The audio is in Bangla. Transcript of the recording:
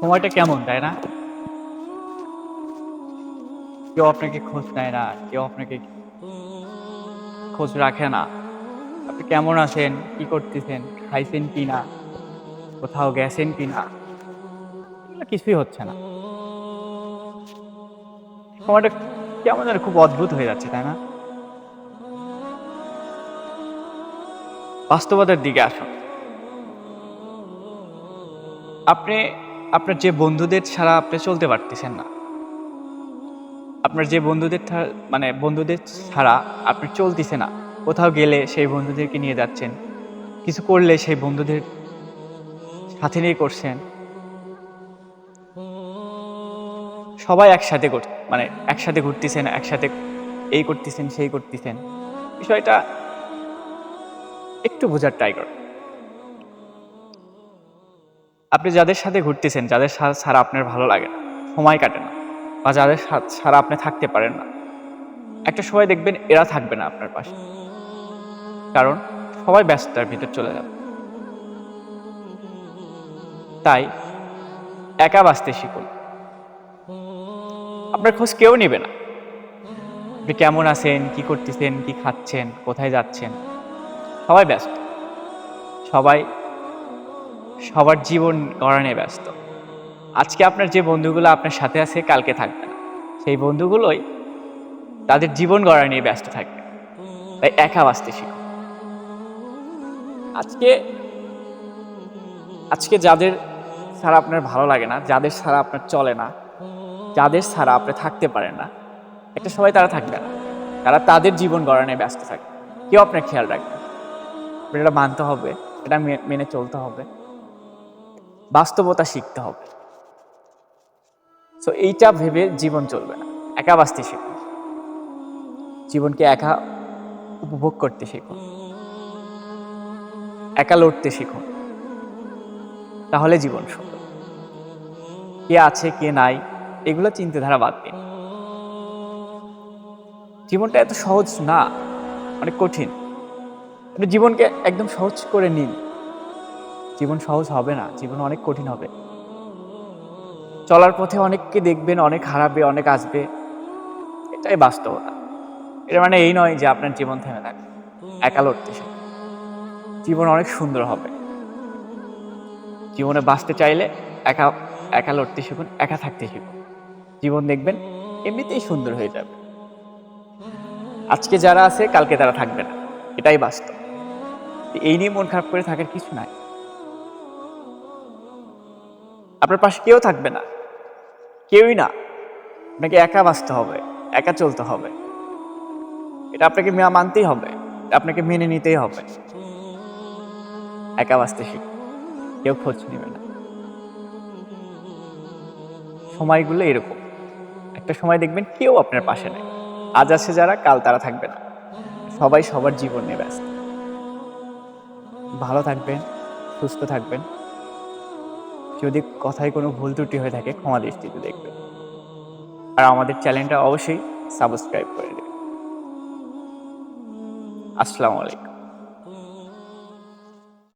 সময়টা কেমন, তাই না? কেউ আপনাকে খোঁজ নেয় না, কেউ আপনাকে খোঁজ রাখে না। আপনি কেমন আছেন? কি করতেছেন? খাইছেন কি না? কোথাও গেছেন কি না? কিছুই হচ্ছে না। সময়টা কেমন যেন খুব অদ্ভুত হয়ে যাচ্ছে, তাই না? বাস্তবতার দিকে আসুন। আপনি আপনার যে বন্ধুদের ছাড়া আপনি চলতে পারতেছেন না। আপনার যে বন্ধুদের মানে বন্ধুদের ছাড়া আপনি চলতেছে না। কোথাও গেলে সেই বন্ধুদেরকে নিয়ে যাচ্ছেন। কিছু করলে সেই বন্ধুদের সাথে নিয়ে করছেন। সবাই একসাথে মানে একসাথে ঘুরতেছেন, একসাথে এই করতেছেন, সেই করতেছেন। বিষয়টা একটু বোঝার ট্রাই করুন আপনি যাদের সাথে ঘুরতেছেন, যাদের ছাড়া আপনার ভালো লাগে না, সময় কাটে না, বা যাদের ছাড়া আপনি থাকতে পারেন না, একটা সময় দেখবেন এরা থাকবে না আপনার পাশে। কারণ সবাই ব্যস্ততার ভিতর চলে যাবে। তাই একা বাঁচতে শিখুন। আপনার খোঁজ কেউ নেবে না। আপনি কেমন আছেন, কি করতেছেন, কি খাচ্ছেন, কোথায় যাচ্ছেন? সবাই ব্যস্ত। সবাই সবার জীবন গড়ানে ব্যস্ত। আজকে আপনার যে বন্ধুগুলো আপনার সাথে আছে, কালকে থাকবে না। সেই বন্ধুগুলোই তাদের জীবন গড়া নিয়ে ব্যস্ত থাকবে। তাই একা বাঁচতে শিখুন। আজকে আজকে যাদের ছাড়া আপনার ভালো লাগে না, যাদের ছাড়া আপনার চলে না, যাদের ছাড়া আপনি থাকতে পারেন না, একটা সময় তারা থাকবে না। তারা তাদের জীবন গড়ানে ব্যস্ত থাকবে। কেউ আপনার খেয়াল রাখবে এটা মানতে হবে এটা মেনে চলতে হবে। বাস্তবতা শিখতে হবে। সো এইটা ভেবে জীবন চলবে না। একা বাঁচতে শিখুন। জীবনকে একা উপভোগ করতে শিখুন। একা লড়তে শিখুন। তাহলে জীবন সুন্দর। কে আছে, কে নাই, এগুলো চিন্তাধারা বাদ দিন। জীবনটা এত সহজ না, অনেক কঠিন। জীবনকে একদম সহজ করে নিন। জীবন সহজ হবে না, জীবন অনেক কঠিন হবে। চলার পথে অনেককে দেখবেন, অনেক হারাবে, অনেক আসবে। এটাই বাস্তবতা। এটা মানে এই নয় যে আপনার জীবন থেমে থাকবে। একা লড়তে শিখুন। জীবন অনেক সুন্দর হবে। জীবনে বাঁচতে চাইলে একা একা লড়তে শিখুন, একা থাকতে শিখুন। জীবন দেখবেন, এমনিতেই সুন্দর হয়ে যাবে। আজকে যারা আছে, কালকে তারা থাকবে না। এটাই বাস্তব। এই নিয়ে মন খারাপ করে থাকার কিছু নাই। আপনার পাশে কেউ থাকবে না। কেউই না। আপনাকে একা বাঁচতে হবে, একা চলতে হবে। এটা আপনাকে মানতেই হবে আপনাকে মেনে নিতেই হবে। একা বাঁচতে শিখ কেউ খোঁজ নেবে না। সময়গুলো এরকম। একটা সময় দেখবেন কেউ আপনার পাশে নেই। আজ আছে যারা, কাল তারা থাকবে না। সবাই সবার জীবন নিয়ে ব্যস্ত। ভালো থাকবেন, সুস্থ থাকবেন। যদি কথায় কোনো ভুল ত্রুটি হয়ে থাকে, ক্ষমা দৃষ্টিতে দেখবে। আর আমাদের চ্যানেলটা অবশ্যই সাবস্ক্রাইব করে দেবে। আসসালামু আলাইকুম।